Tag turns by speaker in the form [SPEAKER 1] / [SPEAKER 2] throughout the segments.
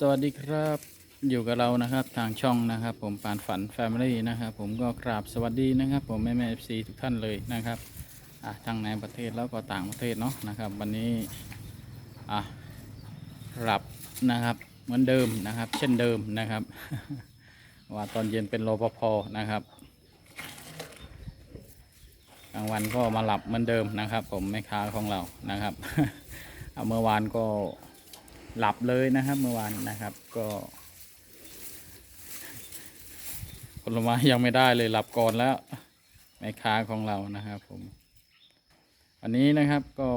[SPEAKER 1] สวัสดีครับอยู่กับเรานะครับทางช่องนะครับ ผมปานฝันแฟมิลี่นะครับผมก็กราบสวัสดีนะครับ ผมแม่แม่เอฟซีทุกท่านเลยนะครับอะทั้งในประเทศแล้วก็ต่างประเทศเนาะนะครับ วันนี้อะหลับนะครับเหมือนเดิมนะครับ เช่นเดิมนะครับ ว่าตอนเย็นเป็นรปภนะครับกลางวันก็มาหลับเหมือนเดิมนะครับ ผมแม่ค้าของเรานะครับเอาเมื่อวานก็ หลับเลยนะครับเมื่อวานนะครับ ก็ผลไม้ยังไม่ได้เลยหลับก่อนแล้วแม่ค้าของเรานะครับ ผมวันนี้นะครับก็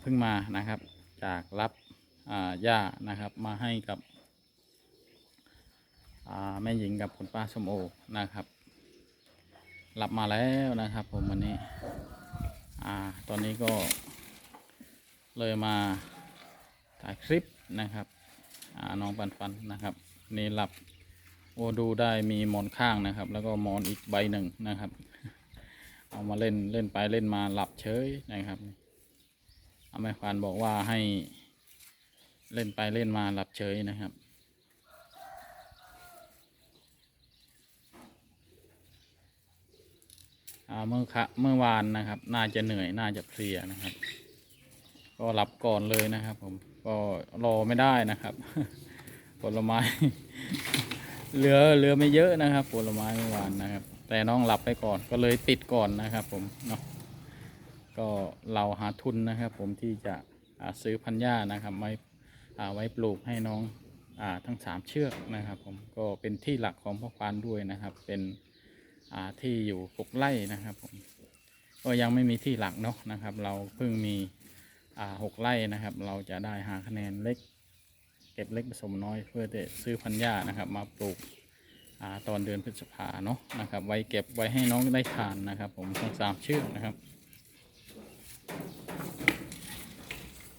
[SPEAKER 1] เพิ่งมานะครับ จากรับอ่าย่านะครับ มาให้กับแม่หญิงกับคุณป้าสมโอนะครับรับมาแล้วนะครับ ผมวันนี้ อ่า ตอนนี้ก็เลยมา ถ่ายคลิปนะครับน้องปันปันนะครับนี่หลับโอ้ดูได้มีหมอนข้างนะครับ แล้วก็หมอนอีกใบหนึ่งนะครับ เอามาเล่นเล่นไปเล่นมาหลับเฉยนะครับอาแม่ควานบอกว่าให้เล่นไปเล่นมาหลับเฉยนะครับเมื่อคะเมื่อวานนะครับ น่าจะเหนื่อยน่าจะเพลียนะครับ ก็รับก่อนเลยนะครับ ผมก็รอไม่ได้นะครับ ผลไม้ เหลือเหลือไม่เยอะนะครับ ผลไม้เมื่อวานนะครับ แต่น้องหลับไปก่อนก็เลยติดก่อนนะครับ ผมเนาะก็เราหาทุนนะครับ ผมที่จะซื้อพันธุ์หญ้านะครับไว้ไว้ปลูกให้น้องอทั้งสามเชือกนะครับ ผมก็เป็นที่หลักของพ่อควานด้วยนะครับ เป็นที่อยู่หกไร่นะครับ ผมก็ยังไม่มีที่หลักเนาะนะครับ เราเพิ่งมี หกไร่นะครับ เราจะได้หาคะแนนเล็ก เก็บเล็กผสมน้อยเพื่อจะซื้อพันธุ์หญ้านะครับ มาปลูกอตอนเดือนพฤษภาเนาะนะครับ ไว้เก็บไว้ให้น้องได้ทานนะครับ ผมทั้งสามชือนะครับ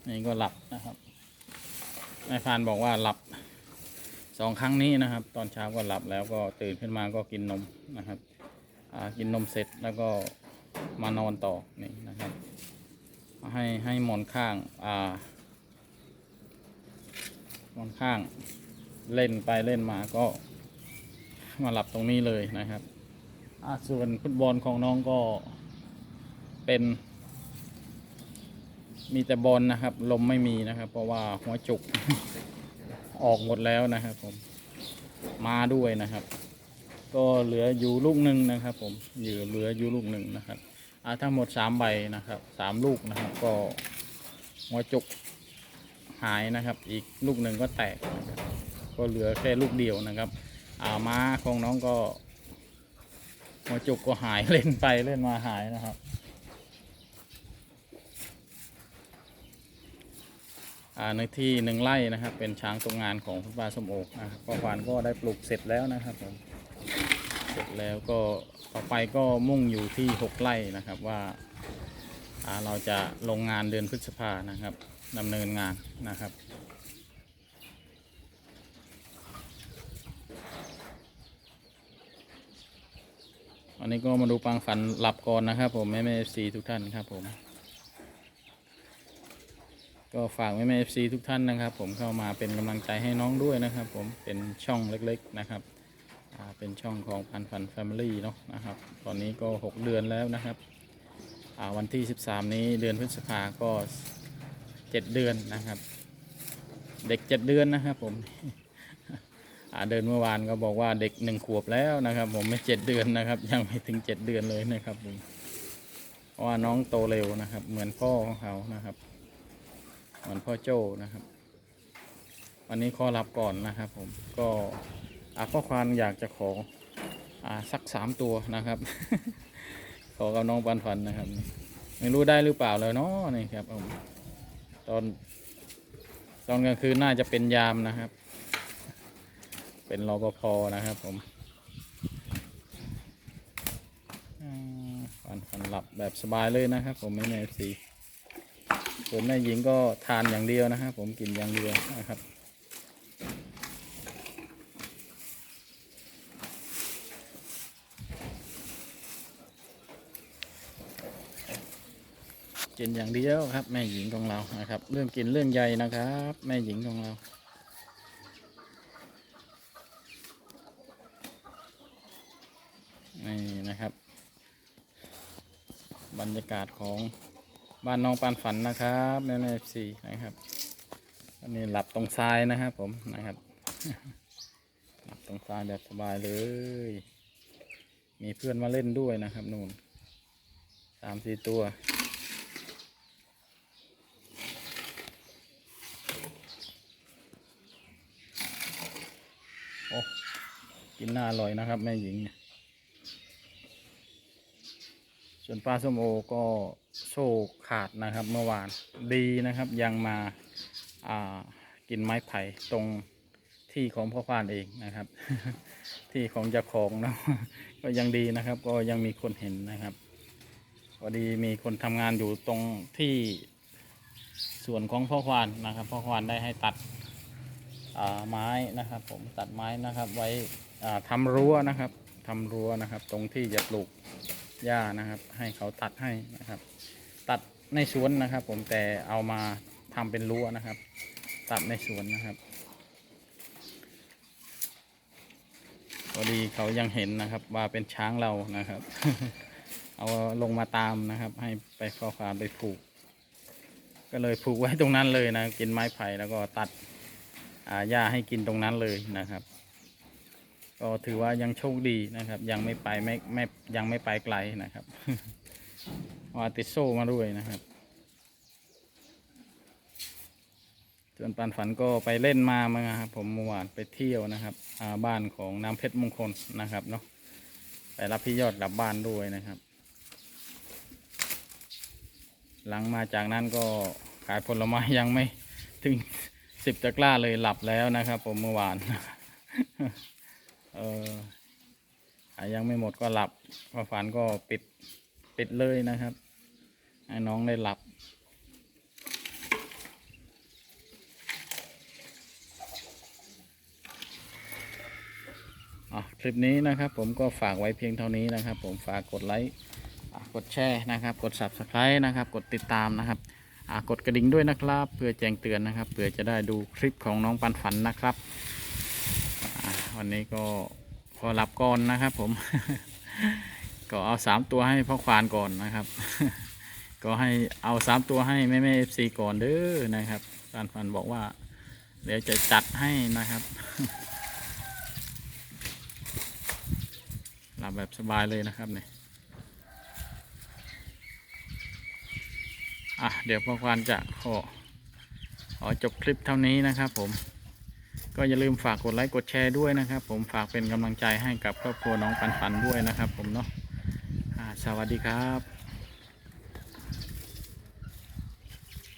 [SPEAKER 1] นี่ก็หลับนะครับนายพานบอกว่าหลับสองครั้งนี้นะครับ ตอนเช้าก็หลับแล้วก็ตื่นขึ้นมาก็กินนมนะครับกินนมเสร็จแล้วก็มานอนต่อนี่นะครับ ให้ให้หมอนข้าง อ่า หมอนข้าง เล่นไปเล่นมาก็ มาหลับตรงนี้เลยนะครับส่วนฟุตบอลของน้องก็เป็น มีแต่บอลนะครับ ลมไม่มีนะครับ เพราะว่าหัวจุก ออกหมดแล้วนะครับ ผม มาด้วยนะครับ ก็เหลืออยู่ลูกหนึ่งนะครับ ผมอยู่เหลืออยู่ลูกหนึ่งนะครับ ทั้งหมดสามใบนะครับสามลูกนะครับ ก็หัวจุกหายนะครับ อีกลูกหนึ่งก็แตกนะครับก็เหลือแค่ลูกเดียวนะครับอาม้าของน้องก็หัวจุกก็หายเล่นไปเล่นมาหายนะครับอ่าในที่หนึ่งไร่นะครับ เป็นช้างตรงงานของคุณป้าสมโอกนะครับพ่อควานก็ได้ปลูกเสร็จแล้วนะครับผม สร็จแล้วก็ต่อไปก็มุ่งอยู่ที่หกไร่นะครับว่าเราจะลงงานเดือนพฤษภานะครับดำเนินงานนะครับวันนี้ก็มาดูปังฝันหลับก่อนนะครับผมแม่แม่เอฟซีทุกท่านครับผมก็ฝากแม่แม่เอฟซีทุกท่านนะครับ ผมเข้ามาเป็นกำลังใจให้น้องด้วยนะครับ ผมเป็นช่องเล็ก ๆ นะครับ เป็นช่องของพันฟันแฟมิลี่เนาะนะครับ ตอนนี้ก็ 6 เดือนแล้วนะครับวันที่ 13 นี้เดือนพฤษภาก็ 7 เดือนนะครับ เด็ก 7 เดือนนะครับผมเดินเมื่อวานก็บอกว่าเด็กหนึ่งขวบแล้วนะครับ ผมไม่เจ็ดเดือนนะครับ ยังไม่ถึง 7 เดือนเลยนะครับผมเพราะว่าน้องโตเร็วนะครับ เหมือนพ่อของเขานะครับ เหมือนพ่อโจ้นะครับ วันนี้ขอรับก่อนนะครับ ผมก็ ข้อความอยากจะขออ่าสักสามตัวนะครับ ขอกับน้องปันฟันนะครับ ไม่รู้ได้หรือเปล่าเลยเนาะนี่ครับผมตอน ตอนกลางคืนน่าจะเป็นยามนะครับ เป็นรปภนะครับผมฟันฟันหลับแบบสบายเลยนะครับ ผมไม่ในสีผมแม่หญิงก็ทานอย่างเดียวนะครับ ผมกินอย่างเดียวนะครับ กินอย่างเดียวครับ แม่หญิงของเรานะครับ เรื่องกินเรื่องใหญ่นะครับ แม่หญิงของเรานี่นะครับ บรรยากาศของบ้านน้องปานฝันนะครับแม่แม่ซีนะครับอันนี้หลับตรงทรายนะครับผมนะครับหลับตรงทรายแบบสบายเลย มีเพื่อนมาเล่นด้วยนะครับ นู่นสามสี่ตัว โอ้กิ นน่าอร่อยนะครับ แม่หญิง ส่วนปลาส้มโอก็โชคขาดนะครับ เมื่อวานดีนะครับยังมาากินไม้ไผ่ตรงที่ของพ่อควานเองนะครับ ที่ของเจ้าของเนาะก็ยังดีนะครับ ก็ยังมีคนเห็นนะครับพอดีมีคนทำงานอยู่ตรงที่ส่วนของพ่อควานนะครับพ่อควานได้ให้ตัด ไม้นะครับ ผมตัดไม้นะครับ ไว้อ่าทำรั้วนะครับทำรั้วนะครับ ตรงที่จะปลูกหญ้านะครับ ให้เขาตัดให้นะครับ ตัดในสวนนะครับ ผมแต่เอามาทำเป็นรั้วนะครับ ตัดในสวนนะครับพอดีเขายังเห็นนะครับ ว่าเป็นช้างเรานะครับ เอาลงมาตามนะครับ ให้ไปข้อความไปผูก ก็เลยผูกไว้ตรงนั้นเลยนะ กินไม้ไผ่แล้วก็ตัด หญ้าให้กินตรงนั้นเลยนะครับ ก็ถือว่ายังโชคดีนะครับ ยังไม่ไปไม่ไม่ยังไม่ไปไกลนะครับว่าติดโซ่มาด้วยนะครับ ส่วนปานฝันก็ไปเล่นมามาครับผมเมื่อวานไปเที่ยวนะครับบ้านของน้ำเพชรมงคลนะครับเนาะไปรับพี่ยอดกลับบ้านด้วยนะครับ หลังมาจากนั้นก็ขายผลไม้ยังไม่ถึง สิบตะกร้าเลยหลับแล้วนะครับผมเมื่อวาน เออยังไม่หมดก็หลับพอฝันก็ปิดปิดเลยนะครับ ให้น้องได้หลับอะคลิปนี้นะครับผมก็ฝากไว้เพียงเท่านี้นะครับ ผมฝากกดไลค์ กดแชร์นะครับ กด subscribe นะครับ กดติดตามนะครับ กดกระดิ่งด้วยนะครับ เพื่อแจ้งเตือนนะครับเพื่อจะได้ดูคลิปของน้องปันฝันนะครับ วันนี้ก็ขอรับก่อนนะครับ ผม ก็เอาสามตัวให้พ่อควานก่อนนะครับ ก็ให้เอาสามตัวให้แม่แม่เอฟซีก่อนเด้อนะครับปันฝันบอกว่า เดี๋ยวจะจัดให้นะครับหลับแบบสบายเลยนะครับเนี่ย อะเดี๋ยวพ่อควานจะขอขอจบคลิปเท่านี้นะครับผม ก็อย่าลืมฝากกดไลค์กดแชร์ด้วยนะครับ ผมฝากเป็นกำลังใจให้กับครอบครัวน้องปันปันด้วยนะครับ ผมเนาะสวัสดีครับ